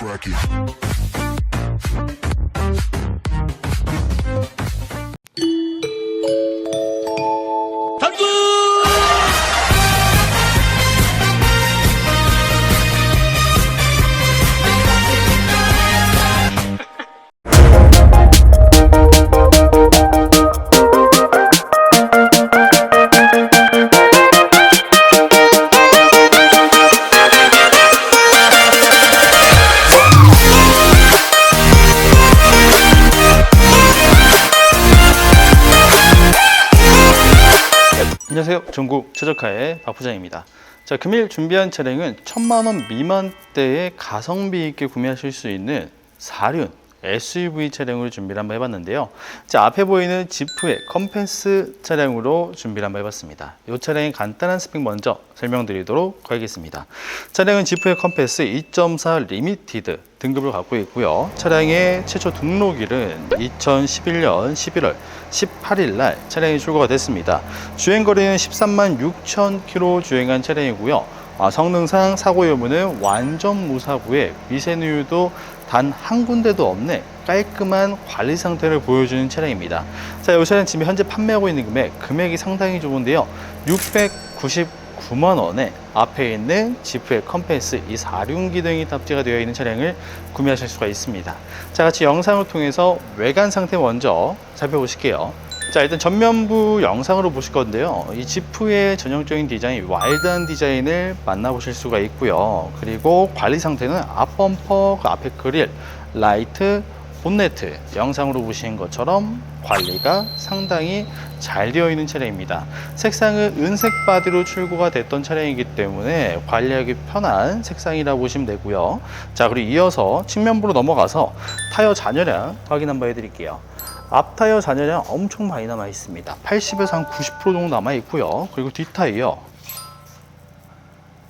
crack it. 안녕하세요. 전국 최적화의 박 부장입니다. 자, 금일 준비한 차량은 천만 원 미만대의 가성비 있게 구매하실 수 있는 사륜 SUV 차량으로 준비를 한번 해봤는데요. 자, 앞에 보이는 지프의 컴패스 차량으로 준비를 한번 해봤습니다. 이 차량의 간단한 스펙 먼저 설명드리도록 하겠습니다. 차량은 지프의 컴패스 2.4 리미티드 등급을 갖고 있고요. 차량의 최초 등록일은 2011년 11월 18일 날 차량이 출고가 됐습니다. 주행 거리는 13만 6천 킬로 주행한 차량이고요. 아, 성능상 사고 여부는 완전 무사고에 미세누유도 단 한 군데도 없네 깔끔한 관리 상태를 보여주는 차량입니다. 자, 이 차량 지금 현재 판매하고 있는 금액, 금액이 상당히 좋은데요. 699만 원에 앞에 있는 지프의 컴패스 이 사륜 기능이 탑재가 되어 있는 차량을 구매하실 수가 있습니다. 자, 같이 영상을 통해서 외관 상태 먼저 살펴보실게요. 자 일단 전면부 영상으로 보실 건데요 이 지프의 전형적인 디자인 와일드한 디자인을 만나보실 수가 있고요 그리고 관리 상태는 앞범퍼 그 앞에 그릴 라이트 본네트 영상으로 보시는 것처럼 관리가 상당히 잘 되어 있는 차량입니다 색상은 은색 바디로 출고가 됐던 차량이기 때문에 관리하기 편한 색상이라고 보시면 되고요 자 그리고 이어서 측면부로 넘어가서 타이어 잔여량 확인 한번 해드릴게요 앞 타이어 잔여량 엄청 많이 남아 있습니다. 80에서 한 90% 정도 남아 있고요. 그리고 뒷 타이어.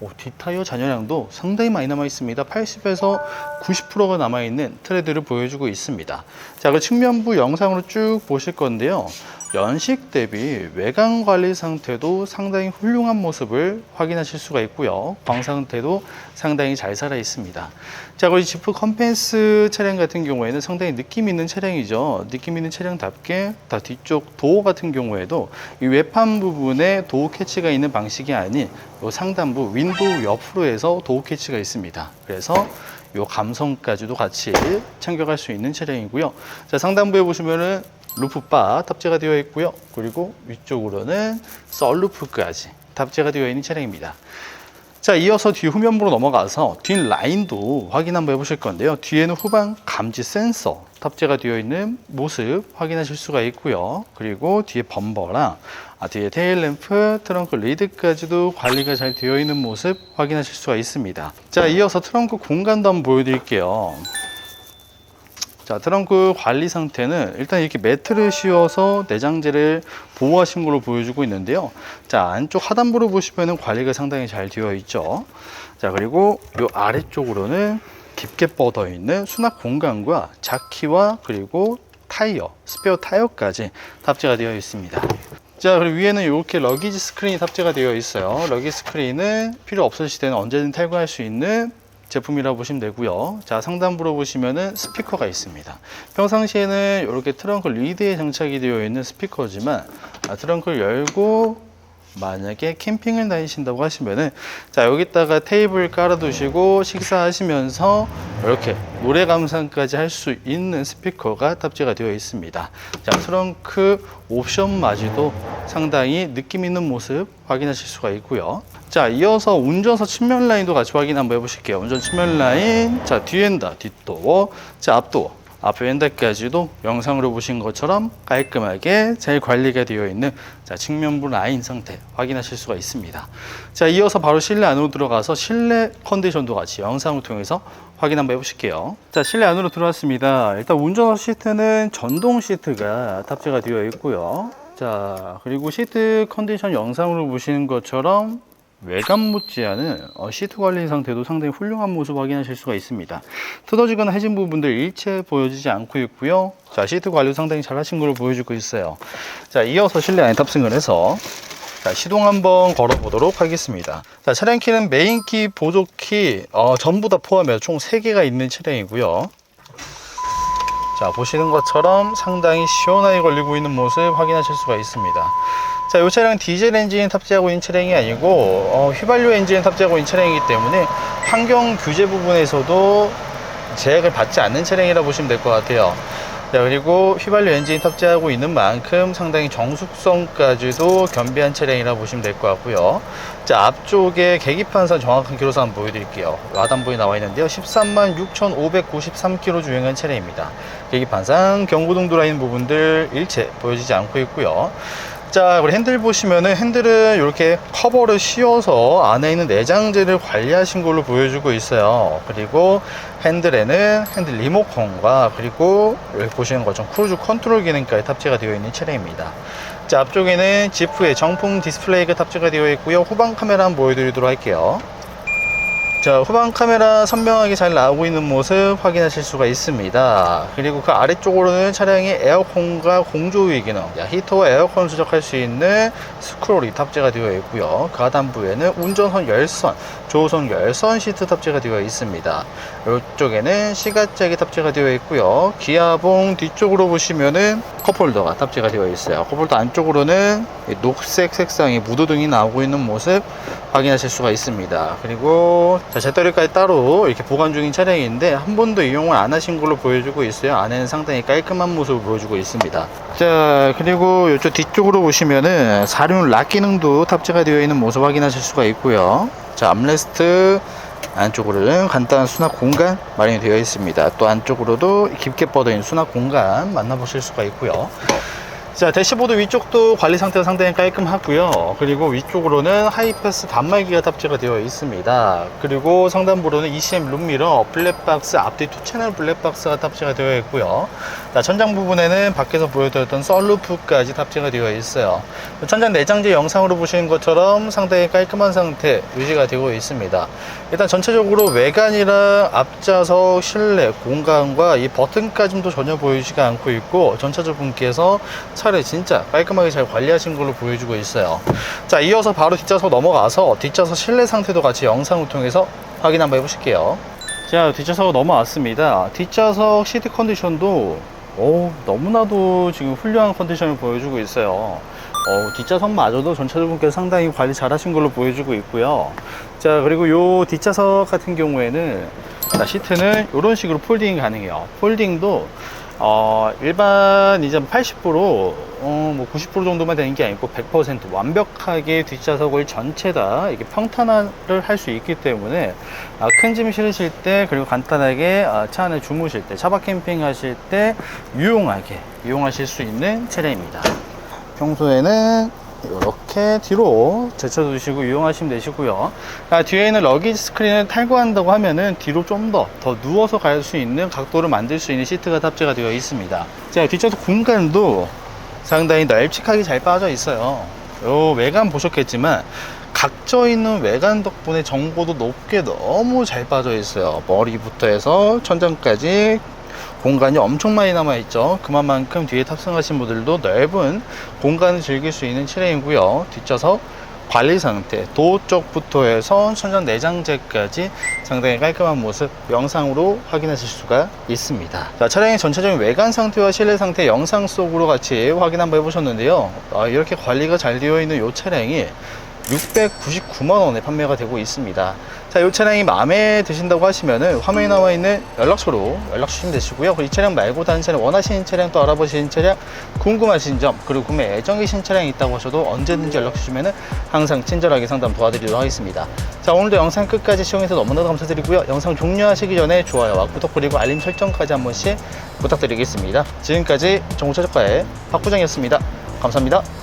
오, 뒷 타이어 잔여량도 상당히 많이 남아 있습니다. 80에서 90%가 남아 있는 트레드를 보여주고 있습니다. 자, 그 측면부 영상으로 쭉 보실 건데요. 연식 대비 외관 관리 상태도 상당히 훌륭한 모습을 확인하실 수가 있고요. 광 상태도 상당히 잘 살아 있습니다. 자, 그리고 지프 컴펜스 차량 같은 경우에는 상당히 느낌 있는 차량이죠. 느낌 있는 차량답게 다 뒤쪽 도어 같은 경우에도 이 외판 부분에 도어 캐치가 있는 방식이 아닌 요 상단부 윈도우 옆으로 해서 도어 캐치가 있습니다. 그래서 요 감성까지도 같이 챙겨갈 수 있는 차량이고요. 자, 상단부에 보시면은 루프바 탑재가 되어 있고요. 그리고 위쪽으로는 썰루프까지 탑재가 되어 있는 차량입니다. 자, 이어서 뒤 후면부로 넘어가서 뒷 라인도 확인 한번 해보실 건데요. 뒤에는 후방 감지 센서 탑재가 되어 있는 모습 확인하실 수가 있고요. 그리고 뒤에 범버랑 아, 뒤에 테일 램프, 트렁크 리드까지도 관리가 잘 되어 있는 모습 확인하실 수가 있습니다. 자, 이어서 트렁크 공간도 한번 보여드릴게요. 자, 트렁크 관리 상태는 일단 이렇게 매트를 씌워서 내장재를 보호하신 걸로 보여주고 있는데요. 자, 안쪽 하단부를 보시면은 관리가 상당히 잘 되어 있죠. 자, 그리고 이 아래쪽으로는 깊게 뻗어 있는 수납 공간과 자키와 그리고 타이어, 스페어 타이어까지 탑재가 되어 있습니다. 자, 그리고 위에는 이렇게 러기지 스크린이 탑재가 되어 있어요. 러기지 스크린은 필요 없으실 때는 언제든 탈거할 수 있는 제품이라고 보시면 되고요. 자, 상단부로 보시면은 스피커가 있습니다. 평상시에는 이렇게 트렁크 리드에 장착이 되어 있는 스피커지만 아, 트렁크를 열고 만약에 캠핑을 다니신다고 하시면은 자 여기다가 테이블 깔아 두시고 식사하시면서 이렇게 노래 감상까지 할 수 있는 스피커가 탑재가 되어 있습니다. 자 트렁크 옵션 마저도 상당히 느낌 있는 모습 확인하실 수가 있고요. 자 이어서 운전석 측면 라인도 같이 확인 한번 해보실게요. 운전 측면 라인. 자 뒤엔다 뒷도어. 자 앞도어 앞에 왼다까지도 영상으로 보신 것처럼 깔끔하게 잘 관리가 되어 있는 자, 측면부 라인 상태 확인하실 수가 있습니다. 자, 이어서 바로 실내 안으로 들어가서 실내 컨디션도 같이 영상을 통해서 확인 한번 해보실게요. 자, 실내 안으로 들어왔습니다. 일단 운전석 시트는 전동 시트가 탑재가 되어 있고요. 자, 그리고 시트 컨디션 영상으로 보시는 것처럼 외관 못지않은 어, 시트 관리 상태도 상당히 훌륭한 모습 확인하실 수가 있습니다. 뜯어지거나 해진 부분들 일체 보여지지 않고 있고요. 자, 시트 관리 상당히 잘 하신 걸로 보여주고 있어요. 자, 이어서 실내 안에 탑승을 해서 자, 시동 한번 걸어보도록 하겠습니다. 자, 차량 키는 메인 키, 보조 키, 어, 전부 다 포함해서 총 3개가 있는 차량이고요. 자, 보시는 것처럼 상당히 시원하게 걸리고 있는 모습 확인하실 수가 있습니다. 자, 이 차량 디젤 엔진 탑재하고 있는 차량이 아니고 어, 휘발유 엔진 탑재하고 있는 차량이기 때문에 환경 규제 부분에서도 제약을 받지 않는 차량이라 보시면 될 것 같아요. 자, 그리고 휘발유 엔진 탑재하고 있는 만큼 상당히 정숙성까지도 겸비한 차량이라 보시면 될 것 같고요. 자, 앞쪽에 계기판상 정확한 기로수 한번 보여드릴게요. 와단부에 나와 있는데요. 13만 6,593km 주행한 차량입니다. 계기판상 경고등 있는 부분들 일체 보여지지 않고 있고요. 자, 우리 핸들 보시면은 핸들은 이렇게 커버를 씌워서 안에 있는 내장재를 관리하신 걸로 보여주고 있어요. 그리고 핸들에는 핸들 리모컨과 그리고 여기 보시는 것처럼 크루즈 컨트롤 기능까지 탑재가 되어 있는 차량입니다. 자, 앞쪽에는 지프의 정품 디스플레이가 탑재가 되어 있고요. 후방 카메라 한번 보여드리도록 할게요. 자, 후방 카메라 선명하게 잘 나오고 있는 모습 확인하실 수가 있습니다. 그리고 그 아래쪽으로는 차량의 에어컨과 공조위 기능, 자, 히터와 에어컨을 조작할 수 있는 스크롤이 탑재가 되어 있고요. 그 하단부에는 운전석 열선, 조수석 열선 시트 탑재가 되어 있습니다. 이쪽에는 시가잭이 탑재가 되어 있고요. 기아봉 뒤쪽으로 보시면은 컵홀더가 탑재가 되어 있어요. 컵홀더 안쪽으로는 이 녹색 색상의 무드등이 나오고 있는 모습 확인하실 수가 있습니다. 그리고 자, 제떨이까지 따로 이렇게 보관 중인 차량인데 한 번도 이용을 안 하신 걸로 보여주고 있어요. 안에는 상당히 깔끔한 모습을 보여주고 있습니다. 자, 그리고 이쪽 뒤쪽으로 보시면은 사륜 락 기능도 탑재가 되어 있는 모습 확인하실 수가 있고요. 자, 암레스트 안쪽으로는 간단한 수납 공간 마련이 되어 있습니다. 또 안쪽으로도 깊게 뻗어 있는 수납 공간 만나보실 수가 있고요. 자, 대시보드 위쪽도 관리 상태가 상당히 깔끔하고요. 그리고 위쪽으로는 하이패스 단말기가 탑재가 되어 있습니다. 그리고 상단부로는 ECM 룸미러, 블랙박스, 앞뒤 투 채널 블랙박스가 탑재가 되어 있고요. 자, 천장 부분에는 밖에서 보여드렸던 썰루프까지 탑재가 되어 있어요. 천장 내장재 영상으로 보시는 것처럼 상당히 깔끔한 상태 유지가 되고 있습니다. 일단 전체적으로 외관이랑 앞좌석, 실내, 공간과 이 버튼까지도 전혀 보이지가 않고 있고 전차주 분께서 차를 진짜 깔끔하게 잘 관리하신 걸로 보여주고 있어요. 자, 이어서 바로 뒷좌석 넘어가서 뒷좌석 실내 상태도 같이 영상을 통해서 확인 한번 해보실게요. 자, 뒷좌석 넘어왔습니다. 뒷좌석 시트 컨디션도 오, 너무나도 지금 훌륭한 컨디션을 보여주고 있어요. 어, 뒷좌석마저도 전차주분께서 상당히 관리 잘 하신 걸로 보여주고 있고요. 자, 그리고 요 뒷좌석 같은 경우에는 자, 시트는 이런 식으로 폴딩이 가능해요. 폴딩도 어, 일반 이제 80% 어, 뭐 90% 정도만 되는 게 아니고 100% 완벽하게 뒷좌석을 전체 다 이렇게 평탄화를 할 수 있기 때문에 아, 큰짐 실으실 때 그리고 간단하게 아, 차 안에 주무실 때 차박 캠핑 하실 때 유용하게 이용하실 수 있는 차량입니다. 평소에는 이렇게 뒤로 제쳐두시고 이용하시면 되시고요. 아, 뒤에 있는 러기지 스크린을 탈거한다고 하면은 뒤로 좀 더 더 누워서 갈 수 있는 각도를 만들 수 있는 시트가 탑재가 되어 있습니다. 자, 뒷좌석 공간도 상당히 널찍하게 잘 빠져 있어요. 요 외관 보셨겠지만 각져 있는 외관 덕분에 정보도 높게 너무 잘 빠져 있어요. 머리부터 해서 천장까지 공간이 엄청 많이 남아 있죠. 그만큼 뒤에 탑승하신 분들도 넓은 공간을 즐길 수 있는 차량이고요. 뒷좌석 관리 상태, 도어 쪽부터 해서 천장 내장재까지 상당히 깔끔한 모습 영상으로 확인하실 수가 있습니다. 자, 차량의 전체적인 외관 상태와 실내 상태 영상 속으로 같이 확인 한번 해보셨는데요. 아, 이렇게 관리가 잘 되어 있는 이 차량이 699만 원에 판매가 되고 있습니다. 자, 이 차량이 마음에 드신다고 하시면은 화면에 나와 있는 연락처로 연락 주시면 되시고요. 이 차량 말고 다른 차량 원하시는 차량 또 알아보시는 차량 궁금하신 점 그리고 구매 예정이신 차량이 있다고 하셔도 언제든지 연락 주시면은 항상 친절하게 상담 도와드리도록 하겠습니다. 자, 오늘도 영상 끝까지 시청해서 너무나도 감사드리고요. 영상 종료하시기 전에 좋아요와 구독 그리고 알림 설정까지 한 번씩 부탁드리겠습니다. 지금까지 정보차적가의 박부장이었습니다. 감사합니다.